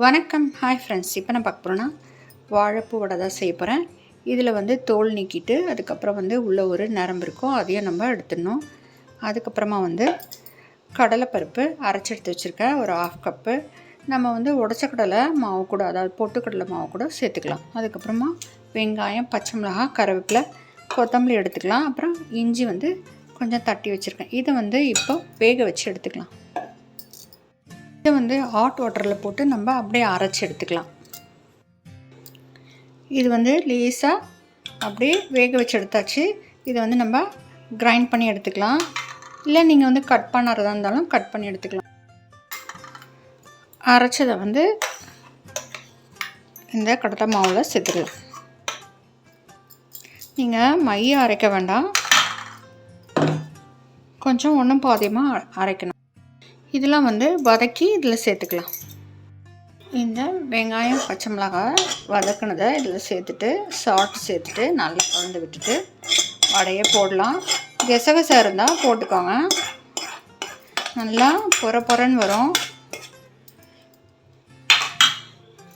வணக்கம். Hi friends இப்போ நான் பார்க்க போகிறேன்னா வாழைப்பூ வடை தான் செய்ய போகிறேன் இதில் வந்து தோல் நீக்கிட்டு அதுக்கப்புறம் வந்து உள்ளே ஒரு நரம்பு இருக்கும் அதையும் நம்ம எடுத்துடணும். அதுக்கப்புறமா வந்து கடலைப்பருப்பு அரைச்சி எடுத்து வச்சுருக்கேன். ஒரு ஆஃப் கப்பு நம்ம வந்து உடச்ச கடலை மாவு கூட அதாவது பொட்டுக்கடலை மாவு கூட சேர்த்துக்கலாம். அதுக்கப்புறமா வெங்காயம் பச்சை மிளகாய் கருவேப்பிலை கொத்தமல்லி எடுத்துக்கலாம். அப்புறம் இஞ்சி வந்து கொஞ்சம் தட்டி வச்சுருக்கேன். இதை வந்து இப்போ வேக வச்சு எடுத்துக்கலாம். இதை வந்து ஹாட் வாட்டரில் போட்டு நம்ம அப்படியே அரைச்சி எடுத்துக்கலாம். இது வந்து லேஸாக அப்படியே வேக வச்சு எடுத்தாச்சு. இதை வந்து நம்ம கிரைண்ட் பண்ணி எடுத்துக்கலாம். இல்லை நீங்கள் வந்து கட் பண்ணுறதா இருந்தாலும் கட் பண்ணி எடுத்துக்கலாம். அரைச்சதை வந்து இந்த கடலை மாவில் சேர்த்துக்கலாம் நீங்கள் மைய அரைக்க வேண்டாம். கொஞ்சம் ஒன்றும் பாதியமாக அரைக்கணும். இதெல்லாம் வந்து வதக்கி இதில் சேர்த்துக்கலாம். இந்த வெங்காயம் பச்சை மிளகாய் வதக்குனதை இதில் சேர்த்துட்டு சால்ட் சேர்த்துட்டு நல்லா கலந்து விட்டுட்டு வடையை போடலாம். கெசகசை இருந்தால் போட்டுக்கோங்க. நல்லா பொற பொறன்னு வரும்.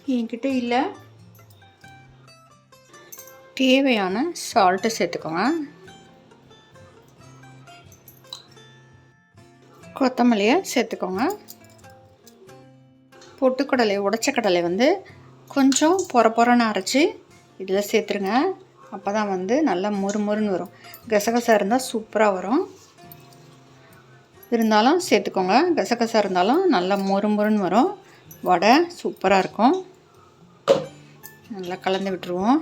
என்கிட்ட இல்லை. தேவையான சால்ட்டு சேர்த்துக்கோங்க. கொத்தமல்லியை சேர்த்துக்கோங்க. பொட்டுக்கடலை உடச்ச கடலை வந்து கொஞ்சம் பொற பொறன்னு அரைச்சி இதில் சேர்த்துருங்க. அப்போ தான் வந்து நல்லா முறுமுறுன்னு வரும். கசகசா இருந்தால் சூப்பராக வரும். இருந்தாலும் சேர்த்துக்கோங்க. கசகசா இருந்தாலும் நல்லா முறுமுறுன்னு வரும். வடை சூப்பராக இருக்கும். நல்லா கலந்து விட்டுருவோம்.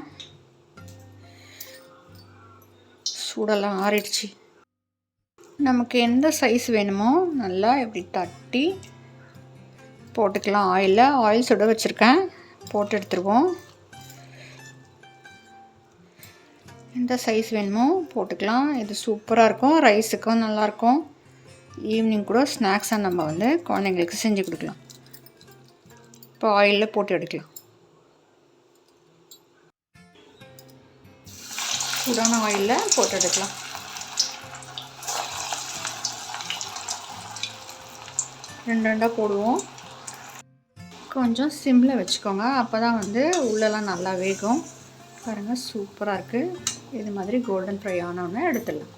சூடெல்லாம் ஆறிடுச்சு. நமக்கு எந்த சைஸ் வேணுமோ நல்லா இப்படி தட்டி போட்டுக்கலாம். ஆயிலில் ஆயில் சுட வச்சுருக்கேன். போட்டு எடுத்துருவோம். எந்த சைஸ் வேணுமோ போட்டுக்கலாம். இது சூப்பராக இருக்கும். ரைஸுக்கும் நல்லாயிருக்கும் ஈவினிங் கூட ஸ்நாக்ஸாக நம்ம வந்து குழந்தைங்களுக்கு செஞ்சு கொடுக்கலாம். இப்போ ஆயிலில் போட்டு எடுக்கலாம். சூடான ஆயிலில் போட்டு எடுக்கலாம். ரெண்டு ரெண்டாக போடுவோம். கொஞ்சம் சிம்மில் வச்சுக்கோங்க. அப்போ தான் வந்து உள்ளெல்லாம் நல்லா வேகும். பாருங்கள் சூப்பராக இருக்குது இது மாதிரி கோல்டன் ஃப்ரை ஆனோடனே எடுத்துடலாம்.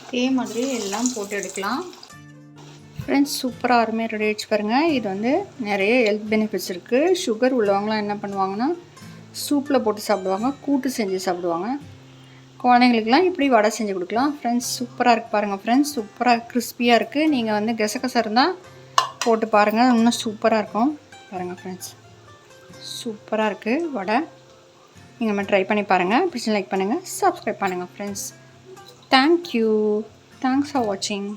இதே மாதிரி எல்லாம் போட்டு எடுக்கலாம். ஃப்ரெண்ட்ஸ் சூப்பராக அருமையாக ரெடி ஆகிடுச்சு பாருங்கள் இது வந்து நிறைய ஹெல்த் பெனிஃபிட்ஸ் இருக்குது சுகர் உள்ளவங்களாம் என்ன பண்ணுவாங்கன்னா சூப்பில் போட்டு சாப்பிடுவாங்க கூட்டு செஞ்சு சாப்பிடுவாங்க. குழந்தைங்களுக்குலாம் இப்படி வடை செஞ்சு கொடுக்கலாம். ஃப்ரெண்ட்ஸ் சூப்பராக இருக்குது பாருங்கள் ஃப்ரெண்ட்ஸ் சூப்பராக கிறிஸ்பியாக இருக்குது நீங்கள் வந்து கெசகச இருந்தால் போட்டு பாருங்கள் இன்னும் சூப்பராக இருக்கும். பாருங்கள் ஃப்ரெண்ட்ஸ் சூப்பராக இருக்குது வடை. நீங்கள் மட்டும் ட்ரை பண்ணி பாருங்கள் பிடிச்சி லைக் பண்ணுங்கள் சப்ஸ்கிரைப் பண்ணுங்கள் ஃப்ரெண்ட்ஸ் தேங்க்யூ தேங்க்ஸ் ஃபார் வாட்சிங்